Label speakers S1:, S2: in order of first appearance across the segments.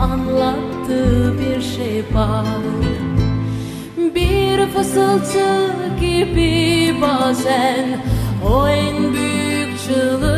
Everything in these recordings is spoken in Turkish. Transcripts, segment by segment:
S1: anlattığı bir şey var. Bir fısıltı gibi bazen o en büyük çığlıklar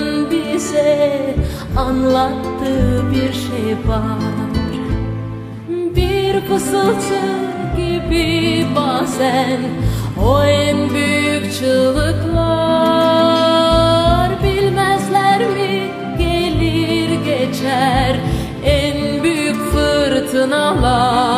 S1: anlattığı bir şey var. Bir fısıltı gibi bazen o en büyük çığlıklar. Bilmezler mi gelir geçer en büyük fırtınalar